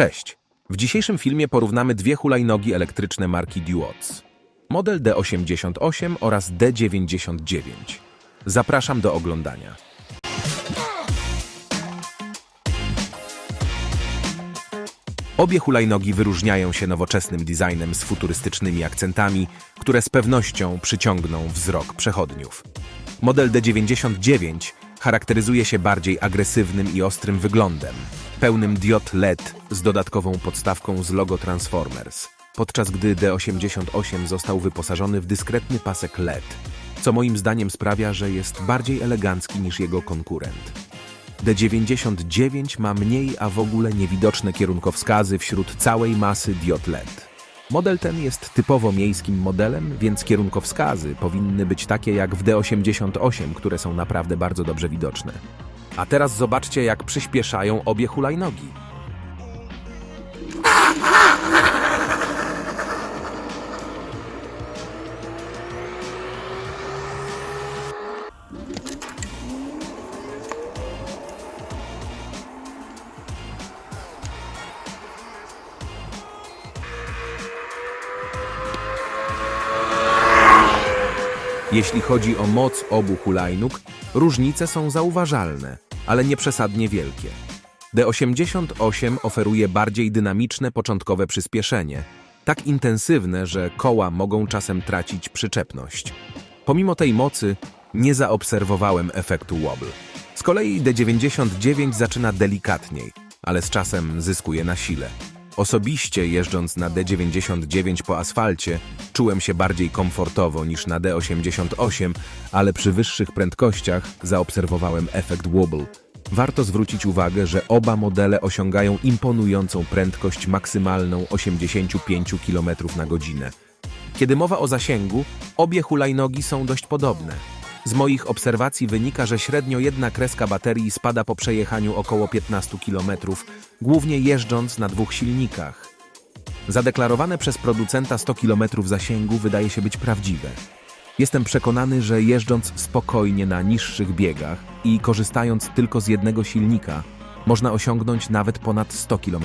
Cześć! W dzisiejszym filmie porównamy dwie hulajnogi elektryczne marki Duots. Model D88 oraz D99. Zapraszam do oglądania. Obie hulajnogi wyróżniają się nowoczesnym designem z futurystycznymi akcentami, które z pewnością przyciągną wzrok przechodniów. Model D99 charakteryzuje się bardziej agresywnym i ostrym wyglądem, pełnym diod LED z dodatkową podstawką z logo Transformers, podczas gdy D88 został wyposażony w dyskretny pasek LED, co moim zdaniem sprawia, że jest bardziej elegancki niż jego konkurent. D99 ma mniej, a w ogóle niewidoczne kierunkowskazy wśród całej masy diod LED. Model ten jest typowo miejskim modelem, więc kierunkowskazy powinny być takie jak w D88, które są naprawdę bardzo dobrze widoczne. A teraz zobaczcie, jak przyspieszają obie hulajnogi. Jeśli chodzi o moc obu hulajnóg, różnice są zauważalne, ale nie przesadnie wielkie. D88 oferuje bardziej dynamiczne początkowe przyspieszenie, tak intensywne, że koła mogą czasem tracić przyczepność. Pomimo tej mocy nie zaobserwowałem efektu wobble. Z kolei D99 zaczyna delikatniej, ale z czasem zyskuje na sile. Osobiście jeżdżąc na D99 po asfalcie, czułem się bardziej komfortowo niż na D88, ale przy wyższych prędkościach zaobserwowałem efekt wobble. Warto zwrócić uwagę, że oba modele osiągają imponującą prędkość maksymalną 85 km na godzinę. Kiedy mowa o zasięgu, obie hulajnogi są dość podobne. Z moich obserwacji wynika, że średnio jedna kreska baterii spada po przejechaniu około 15 km, głównie jeżdżąc na dwóch silnikach. Zadeklarowane przez producenta 100 km zasięgu wydaje się być prawdziwe. Jestem przekonany, że jeżdżąc spokojnie na niższych biegach i korzystając tylko z jednego silnika, można osiągnąć nawet ponad 100 km.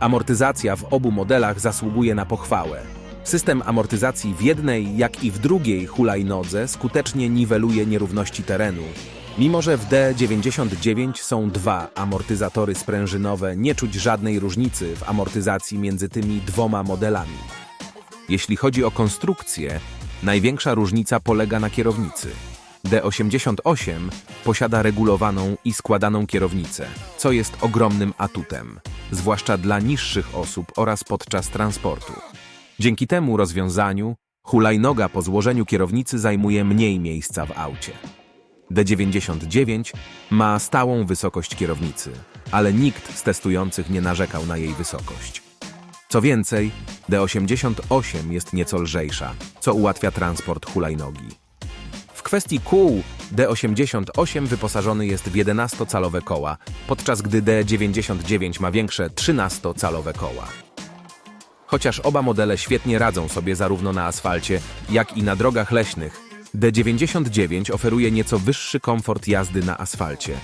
Amortyzacja w obu modelach zasługuje na pochwałę. System amortyzacji w jednej, jak i w drugiej hulajnodze skutecznie niweluje nierówności terenu. Mimo, że w D99 są dwa amortyzatory sprężynowe, nie czuć żadnej różnicy w amortyzacji między tymi dwoma modelami. Jeśli chodzi o konstrukcję, największa różnica polega na kierownicy. D88 posiada regulowaną i składaną kierownicę, co jest ogromnym atutem, zwłaszcza dla niższych osób oraz podczas transportu. Dzięki temu rozwiązaniu hulajnoga po złożeniu kierownicy zajmuje mniej miejsca w aucie. D99 ma stałą wysokość kierownicy, ale nikt z testujących nie narzekał na jej wysokość. Co więcej, D88 jest nieco lżejsza, co ułatwia transport hulajnogi. W kwestii kół D88 wyposażony jest w 11-calowe koła, podczas gdy D99 ma większe 13-calowe koła. Chociaż oba modele świetnie radzą sobie zarówno na asfalcie, jak i na drogach leśnych, D99 oferuje nieco wyższy komfort jazdy na asfalcie.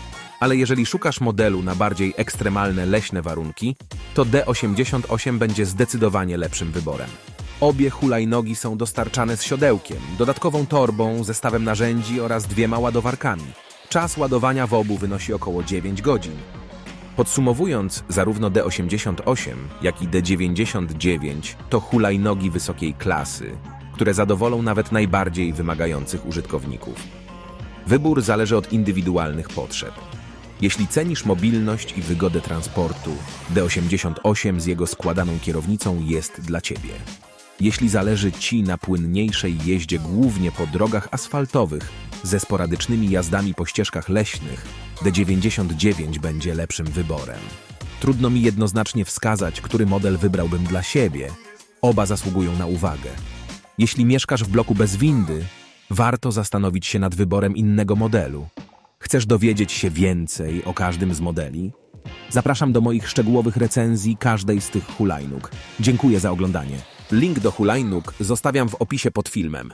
Ale jeżeli szukasz modelu na bardziej ekstremalne leśne warunki, to D88 będzie zdecydowanie lepszym wyborem. Obie hulajnogi są dostarczane z siodełkiem, dodatkową torbą, zestawem narzędzi oraz dwiema ładowarkami. Czas ładowania w obu wynosi około 9 godzin. Podsumowując, zarówno D88, jak i D99 to hulajnogi wysokiej klasy, które zadowolą nawet najbardziej wymagających użytkowników. Wybór zależy od indywidualnych potrzeb. Jeśli cenisz mobilność i wygodę transportu, D88 z jego składaną kierownicą jest dla Ciebie. Jeśli zależy Ci na płynniejszej jeździe głównie po drogach asfaltowych, ze sporadycznymi jazdami po ścieżkach leśnych, D99 będzie lepszym wyborem. Trudno mi jednoznacznie wskazać, który model wybrałbym dla siebie. Oba zasługują na uwagę. Jeśli mieszkasz w bloku bez windy, warto zastanowić się nad wyborem innego modelu. Chcesz dowiedzieć się więcej o każdym z modeli? Zapraszam do moich szczegółowych recenzji każdej z tych hulajnóg. Dziękuję za oglądanie. Link do hulajnóg zostawiam w opisie pod filmem.